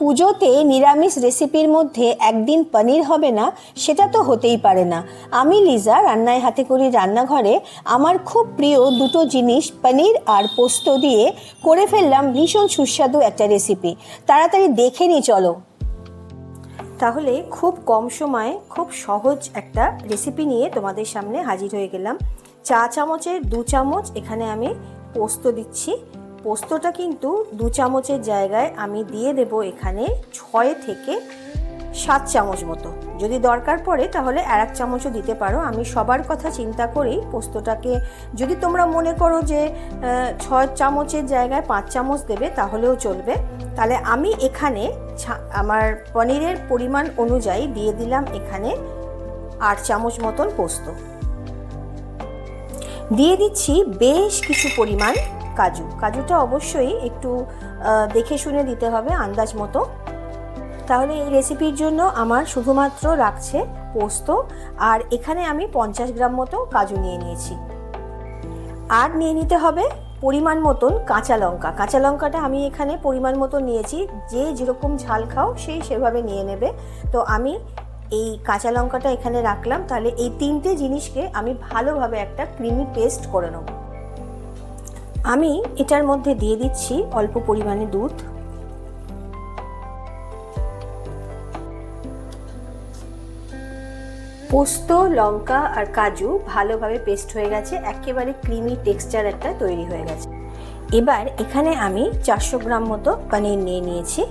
পুজোতে নিরামিষ রেসিপির মধ্যে একদিন পনির হবে না, সেটা তো হতেই পারে না। আমি লিজা, রান্নায় হাতে করি রান্নাঘরে, আমার খুব প্রিয় দুটো জিনিস পনির আর পোস্ত দিয়ে করে ফেললাম ভীষণ সুস্বাদু একটা রেসিপি তাড়াতাড়ি দেখে নি, চলো। তাহলে খুব কম সময়ে খুব সহজ একটা রেসিপি নিয়ে তোমাদের সামনে হাজির হয়ে গেলাম। চা চামচের দু চামচ এখানে আমি পোস্ত দিচ্ছি। পোস্তটা কিন্তু দু চামচের জায়গায় আমি দিয়ে দেব এখানে ছয় থেকে সাত চামচ মতো। যদি দরকার পড়ে তাহলে আর এক চামচও দিতে পারো। আমি সবার কথা চিন্তা করেই পোস্তটাকে, যদি তোমরা মনে করো যে ছয় চামচের জায়গায় পাঁচ চামচ দেবে তাহলেও চলবে। তাহলে আমি এখানে আমার পনিরের পরিমাণ অনুযায়ী দিয়ে দিলাম এখানে আট চামচ মতন পোস্ত। দিয়ে দিচ্ছি বেশ কিছু পরিমাণ কাজু। কাজুটা অবশ্যই একটু দেখে শুনে দিতে হবে আন্দাজ মতো। তাহলে এই রেসিপির জন্য আমার শুধুমাত্র রাখছে পোস্ত আর এখানে আমি পঞ্চাশ গ্রাম মতো কাজু নিয়ে নিয়েছি। আর নিয়ে নিতে হবে পরিমাণ মতন কাঁচা লঙ্কা। কাঁচা লঙ্কাটা আমি এখানে পরিমাণ মতন নিয়েছি। যে যেরকম ঝাল খাও সেই সেভাবে নিয়ে নেবে। তো আমি এই কাঁচা লঙ্কাটা এখানে রাখলাম। তাহলে এই তিনটে জিনিসকে আমি ভালোভাবে একটা ক্রিমি পেস্ট করে নেব। আমি এটার মধ্যে দিয়ে দিচ্ছি অল্প পরিমাণে দুধ। পোস্ত, লঙ্কা আর কাজু ভালোভাবে পেস্ট হয়ে গেছে, একেবারে ক্রিমি টেক্সচার একটা তৈরি হয়ে গেছে। এবার এখানে আমি চারশো গ্রাম মতো পনির নিয়ে নিয়েছি।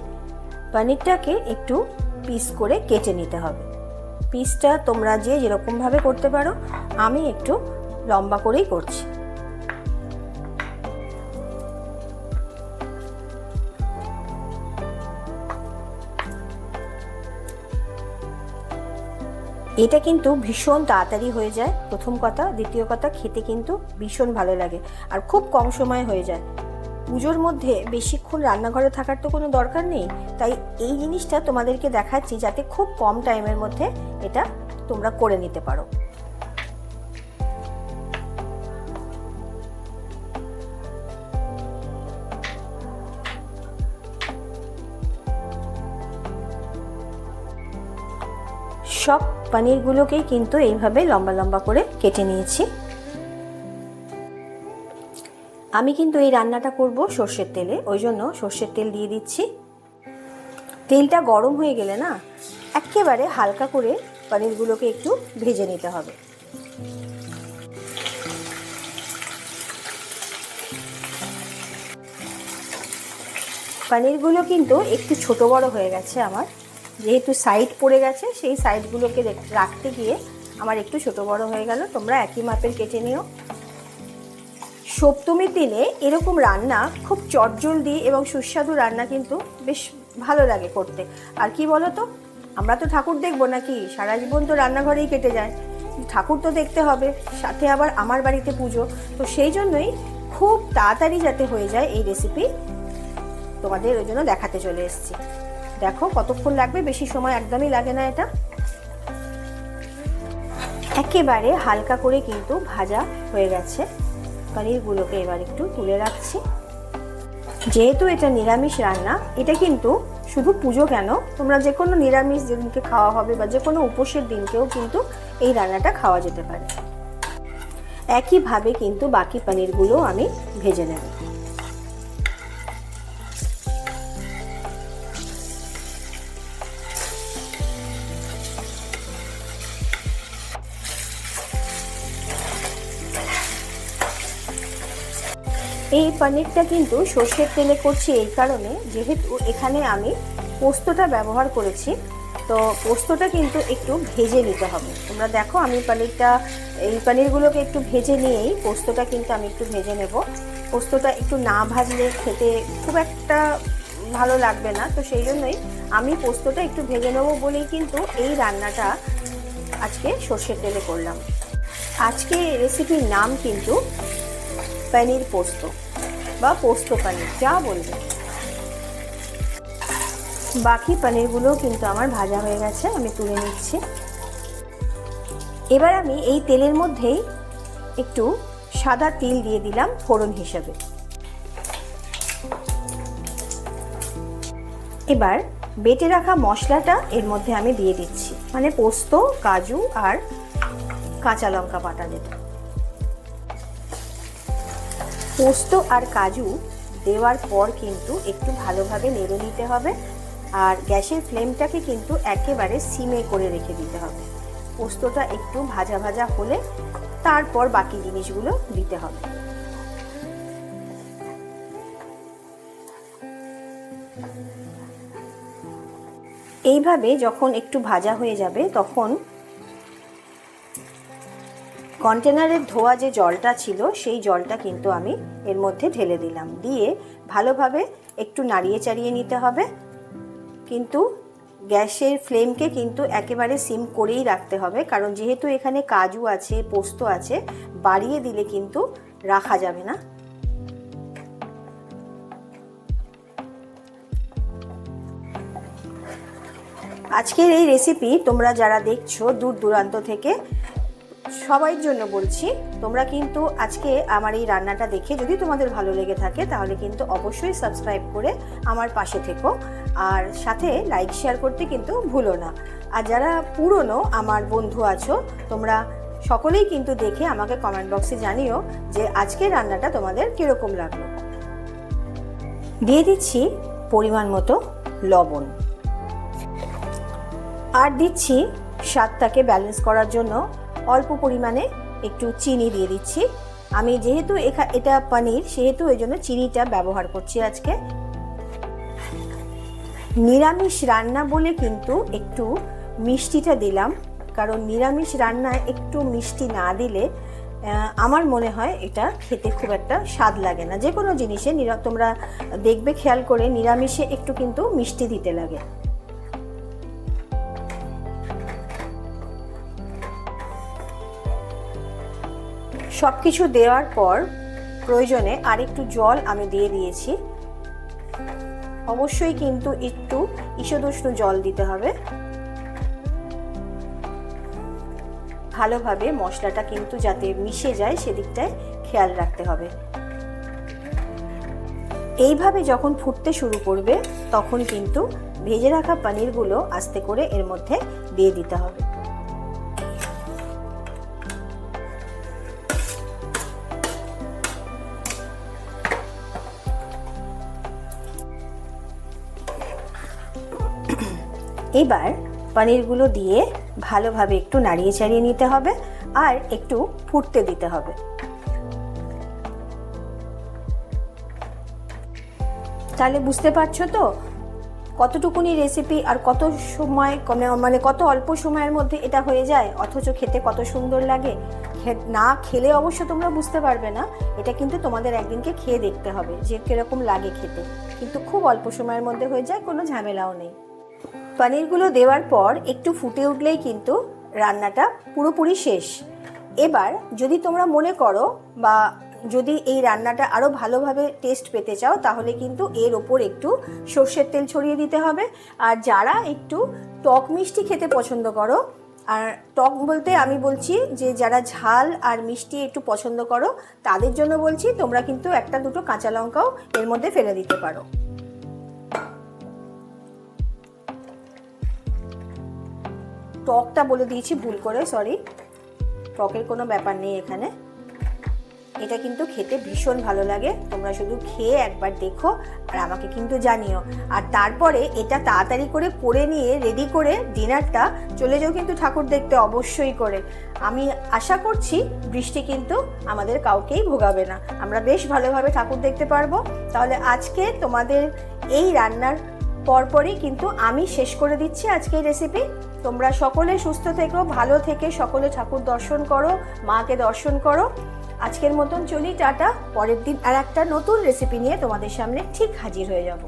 পনিরটাকে একটু পিস করে কেটে নিতে হবে। পিসটা তোমরা যে যেরকমভাবে করতে পারো, আমি একটু লম্বা করেই করছি। এটা কিন্তু ভীষণ তাড়াতাড়ি হয়ে যায়। প্রথম কথা। দ্বিতীয় কথা, খেতে কিন্তু ভীষণ ভালো লাগে আর খুব কম সময় হয়ে যায়। পুজোর মধ্যে বেশিক্ষণ রান্নাঘরে থাকার তো কোনো দরকার নেই। তাই এই জিনিসটা তোমাদেরকে দেখাচ্ছি যাতে খুব কম টাইমের মধ্যে এটা তোমরা করে নিতে পারো। সব পনিরগুলোকেই কিন্তু এইভাবে লম্বা লম্বা করে কেটে নিয়েছি। আমি কিন্তু এই রান্নাটা করব সর্ষের তেলে, ওই জন্য সর্ষের তেল দিয়ে দিচ্ছি। তেলটা গরম হয়ে গেলে না, একেবারে হালকা করে পনিরগুলোকে একটু ভেজে নিতে হবে। পনিরগুলো কিন্তু একটু ছোট বড় হয়ে গেছে আমার। যেহেতু সাইড পড়ে গেছে, সেই সাইডগুলোকে রাখতে গিয়ে আমার একটু ছোট বড় হয়ে গেল। তোমরা একই মাপের কেটে নিও। সপ্তমীর দিনে এরকম রান্না খুব চটজলদি এবং সুস্বাদু রান্না কিন্তু বেশ ভালো লাগে করতে। আর কি বলো তো আমরা তো ঠাকুর দেখব নাকি? সারা জীবন তো রান্নাঘরেই কেটে যায়। ঠাকুর তো দেখতে হবে, সাথে আবার আমার বাড়িতে পুজো। তো সেই জন্যই খুব তাড়াতাড়ি যাতে হয়ে যায় এই রেসিপি তোমাদের ওই জন্য দেখাতে চলে এসেছি। দেখো কতক্ষণ লাগবে? বেশি সময় একদমই লাগে না এটা। একেবারে হালকা করে কিন্তু ভাজা হয়ে গেছে। পনিরগুলোকে এবার একটু তুলে রাখছি। যেহেতু এটা নিরামিষ রান্না, এটা কিন্তু শুধু পুজো কেন? তোমরা যে কোনো নিরামিষ যেদিনকে খাওয়া হবে বা যে কোনো উপোসের দিনকেও কিন্তু এই রান্নাটা খাওয়া যেতে পারে। একইভাবে কিন্তু বাকি পনিরগুলো আমি ভেজে নেব। এই পনিরটা কিন্তু সর্ষের তেলে করছি এই কারণে, যেহেতু এখানে আমি পোস্তটা ব্যবহার করেছি, তো পোস্তটা কিন্তু একটু ভেজে নিতে হবে। তোমরা দেখো, আমি পনিরটা, এই পনিরগুলোকে একটু ভেজে নিয়েই পোস্তটা কিন্তু আমি একটু ভেজে নেব। পোস্তটা একটু না ভাজলে খেতে খুব একটা ভালো লাগবে না, তো সেই জন্যই আমি পোস্তটা একটু ভেজে নেব বলেই কিন্তু এই রান্নাটা আজকে সর্ষের তেলে করলাম। আজকে রেসিপির নাম কিন্তু পনির পোস্ত। বা পোস্ত পনির, যা বলবে। বাকি পনিরগুলোও কিন্তু আমার ভাজা হয়ে গেছে, আমি তুলে নিচ্ছি। এবার আমি এই তেলের মধ্যেই একটু সাদা তিল দিয়ে দিলাম ফোড়ন হিসাবে। এবার বেটে রাখা মশলাটা এর মধ্যে আমি দিয়ে দিচ্ছি মানে পোস্ত, কাজু আর কাঁচা লঙ্কা বাটা যেটা পোস্ত আর কাজু দেওয়ার পর কিন্তু একটু ভালোভাবে নেড়ে নিতে হবে। আর গ্যাসের ফ্লেমটাকে কিন্তু একেবারে সিমে করে রেখে দিতে হবে। পোস্তটা একটু ভাজা ভাজা হলে তারপর বাকি জিনিসগুলো দিতে হবে। এইভাবে যখন একটু ভাজা হয়ে যাবে, তখন কন্টেনারের ধোয়া যে জলটা ছিল, সেই জলটা কিন্তু আমি এর মধ্যে ঢেলে দিলাম। দিয়ে ভালোভাবে একটু নাড়িয়ে চাড়িয়ে নিতে হবে। কিন্তু গ্যাসের ফ্লেমকে কিন্তু একেবারে সিম করেই রাখতে হবে। কারণ যেহেতু এখানে কাজু আছে, পোস্ত আছে, বাড়িয়ে দিলে কিন্তু রাখা যাবে না। আজকের এই রেসিপি তোমরা যারা দেখছ দূর দূরান্ত থেকে সবাইয়ের জন্য বলছি, তোমরা কিন্তু আজকে আমার এই রান্নাটা দেখে যদি তোমাদের ভালো লেগে থাকে, তাহলে কিন্তু অবশ্যই সাবস্ক্রাইব করে আমার পাশে থেকো। আর সাথে লাইক শেয়ার করতে কিন্তু ভুলো না। আর যারা পুরনো আমার বন্ধু আছো, তোমরা সকলেই কিন্তু দেখে আমাকে কমেন্ট বক্সে জানিও যে আজকের রান্নাটা তোমাদের কীরকম লাগল। দিয়ে দিচ্ছি পরিমাণ মতো লবণ। আর দিচ্ছি স্বাদটাকে ব্যালেন্স করার জন্য অল্প পরিমাণে একটু চিনি দিয়ে দিচ্ছি। আমি যেহেতু এটা পনির, সেহেতু ওই জন্য চিনিটা ব্যবহার করছি আজকে। নিরামিষ রান্না বলে কিন্তু একটু মিষ্টিটা দিলাম। কারণ নিরামিষ রান্নায় একটু মিষ্টি না দিলে আমার মনে হয় এটা খেতে খুব একটা স্বাদ লাগে না। যে কোনো জিনিসে তোমরা দেখবে, খেয়াল করে নিরামিষে একটু কিন্তু মিষ্টি দিতে লাগে। সব কিছু দেওয়ার পর প্রয়োজনে আরেকটু জল আমি দিয়ে দিয়েছি। অবশ্যই কিন্তু একটু ঈষদুষ্ণ জল দিতে হবে। ভালোভাবে মশলাটা কিন্তু যাতে মিশে যায় সেদিকটায় খেয়াল রাখতে হবে। এইভাবে যখন ফুটতে শুরু করবে, তখন কিন্তু ভেজে রাখা পনিরগুলো আস্তে করে এর মধ্যে দিয়ে দিতে হবে। এবার পনিরগুলো দিয়ে ভালোভাবে একটু নাড়িয়ে চাড়িয়ে নিতে হবে আর একটু ফুটতে দিতে হবে। তাহলে বুঝতে পারছ তো কতটুকুনি রেসিপি আর কত সময় কমে- মানে কত অল্প সময়ের মধ্যে এটা হয়ে যায়? অথচ খেতে কত সুন্দর লাগে। না খেলে অবশ্য তোমরা বুঝতে পারবে না। এটা কিন্তু তোমাদের একদিনকে খেয়ে দেখতে হবে যে কীরকম লাগে খেতে। কিন্তু খুব অল্প সময়ের মধ্যে হয়ে যায়, কোনো ঝামেলাও নেই। পনিরগুলো দেওয়ার পর একটু ফুটে উঠলেই কিন্তু রান্নাটা পুরোপুরি শেষ। এবার যদি তোমরা মনে করো বা যদি এই রান্নাটা আরও ভালোভাবে টেস্ট পেতে চাও, তাহলে কিন্তু এর ওপর একটু সর্ষের তেল ছড়িয়ে দিতে হবে। আর যারা একটু টক মিষ্টি খেতে পছন্দ করো, আর টক বলতে আমি বলছি যে যারা ঝাল আর মিষ্টি একটু পছন্দ করো, তাদের জন্য বলছি তোমরা কিন্তু একটা দুটো কাঁচা লঙ্কাও এর মধ্যে ফেলে দিতে পারো। টকটা বলে দিয়েছি, ভুল করে সরি টকের কোনো ব্যাপার নেই এখানে। এটা কিন্তু খেতে ভীষণ ভালো লাগে। তোমরা শুধু খেয়ে একবার দেখো আর আমাকে কিন্তু জানিও। আর তারপরে এটা তাড়াতাড়ি করে করে নিয়ে রেডি করে ডিনারটা চলে যাও কিন্তু ঠাকুর দেখতে, অবশ্যই করে। আমি আশা করছি বৃষ্টি কিন্তু আমাদের কাউকেই ভোগাবে না। আমরা বেশ ভালোভাবে ঠাকুর দেখতে পারব। তাহলে আজকে তোমাদের এই রান্নার পরপরই কিন্তু আমি শেষ করে দিচ্ছি আজকের রেসিপি তোমরা সকলে সুস্থ থেকো, ভালো থেকে সকলে ঠাকুর দর্শন করো, মাকে দর্শন করো। আজকের মতন চলি, টাটা। পরের দিন আর একটা নতুন রেসিপি নিয়ে তোমাদের সামনে ঠিক হাজির হয়ে যাব।